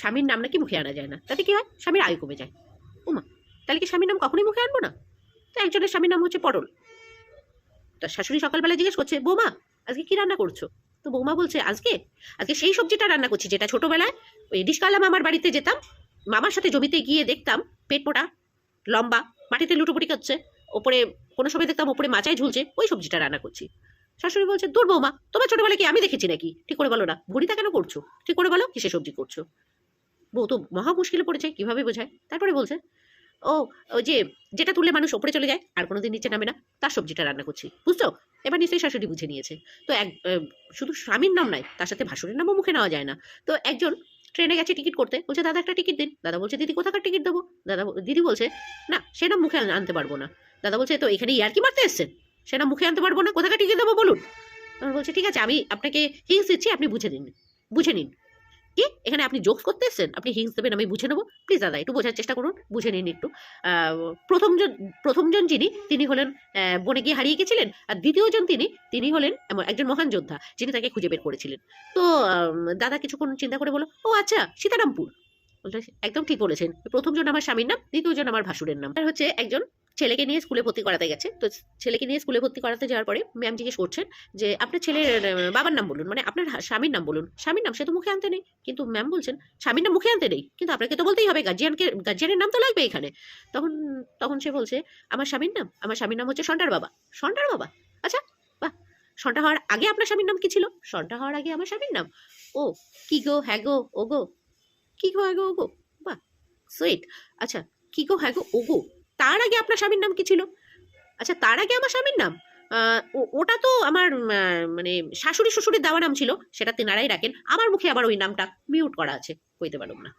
স্বামীর নাম নাকি মুখে আনা যায় না। তাতে কি হয়? স্বামীর আয় কমে যায়। ওমা, তাহলে কি স্বামীর নাম কখনোই মুখে আনব না? তো একজনের স্বামীর নাম হচ্ছে পটল তার শাশুড়ি সকালবেলা জিজ্ঞেস করছে, বৌমা, আজকে কি রান্না করছ? তো বৌমা বলছে, আজকে আজকে সেই সবজিটা রান্না করছি, যেটা ছোটবেলায় ওই ডিসকালা মামার বাড়িতে যেতাম। মামার সাথে জমিতে গিয়ে দেখতাম, পেট মোটা, লম্বা, মাটিতে লুটোপুটি করছে ওপরে কোনো সময় দেখতাম ওপরে মাচায় ঝুলছে, ওই সবজিটা রান্না করছি। শাশুড়ি বলছে, দূর বৌমা, তোমার ছোটবেলায় কি আমি দেখেছি নাকি? ঠিক করে বলো না, ভুড়িটা কেন করছ? ঠিক করে বলো কিসে সবজি করছ? বউ তো মহা মুশকিলে পড়েছে, কীভাবে বোঝায়? তারপরে বলছে, ও যে যেটা তুললে মানুষ ওপরে চলে যায়, আর কোনোদিন নিচে নামে না তার সবজিটা রান্না করছি, বুঝছ? এবার নিশ্চয়ই শাশুড়ি বুঝে নিয়েছে। তো এক শুধু স্বামীর নাম নাই, তার সাথে ভাসুরের নামও মুখে নেওয়া যায় না। তো একজন ট্রেনে গেছে টিকিট করতে, বলছে, দাদা, একটা টিকিট দিন। দাদা বলছে, দিদি, কোথাকার টিকিট দেবো? দাদা দিদি বলছে, না, সে নাম মুখে আনতে পারব না। দাদা বলছে, তো এখানে ইয়ার্কি মারতে এসছেন? সে নাম মুখে আনতে পারব না? কোথাকার টিকিট দেবো বলুন? বলছে, ঠিক আছে, আমি আপনাকে হিংস দিচ্ছি, আপনি বুঝে নিন। বুঝে নিন। কি এখানে আপনি জোকস করতে এসছেন, আপনি হিংস দেবেন, আমি বুঝে নেব। প্লিজ দাদা, একটু বোঝার চেষ্টা করুন, বুঝে নিন একটু। প্রথমজন প্রথমজন যিনি, তিনি হলেন বনে গিয়ে হারিয়ে গেছিলেন, আর দ্বিতীয়জন তিনি তিনি হলেন একজন মহান যোদ্ধা, যিনি তাকে খুঁজে বের করেছিলেন। তো দাদা কিছুক্ষণ চিন্তা করে বলো ও আচ্ছা সীতারামপুর। একদম ঠিক বলেছেন। প্রথমজন আমার স্বামীর নাম দ্বিতীয়জন আমার ভাসুরের নাম। হচ্ছে একজন ছেলেকে নিয়ে স্কুলে ভর্তি করাতে গেছে। তো ছেলেকে নিয়ে স্কুলে ভর্তি করাতে যাওয়ার পরে ম্যাম জিজ্ঞেস করছেন যে, আপনার ছেলের বাবার নাম বলুন। মানে আপনার স্বামীর নাম বলুন। স্বামীর নাম সে তো মুখে আনতে নেই। কিন্তু ম্যাম বলছেন, স্বামীর নাম মুখে আনতে নেই। কিন্তু আপনাকে তো বলতেই হবে গার্জিয়ানকে গার্জিয়ানের নাম তো লাগবে এখানে। তখন তখন সে বলছে, আমার স্বামীর নাম, আমার স্বামীর নাম হচ্ছে সন্টার বাবা। সন্টার বাবা? আচ্ছা বাহ! সন্টা হওয়ার আগে আপনার স্বামীর নাম কি ছিল? সন্টা হওয়ার আগে আমার স্বামীর নাম। ও, কি গো হ্যাঁ গো ও গো কি গো হ্যাঁ গো ও গো বাহ সুইট আচ্ছা কি গো হ্যাঁ গো ও গো তার আগে আপনার স্বামীর নাম কি ছিল? আচ্ছা তার আগে আমার স্বামীর নাম? ওটা তো আমার মানে শাশুড়ি শ্বশুরের দেওয়া নাম ছিল, সেটা তেনারাই রাখেন। আমার মুখে আবার ওই নামটা মিউট করা আছে, কইতে পারব না।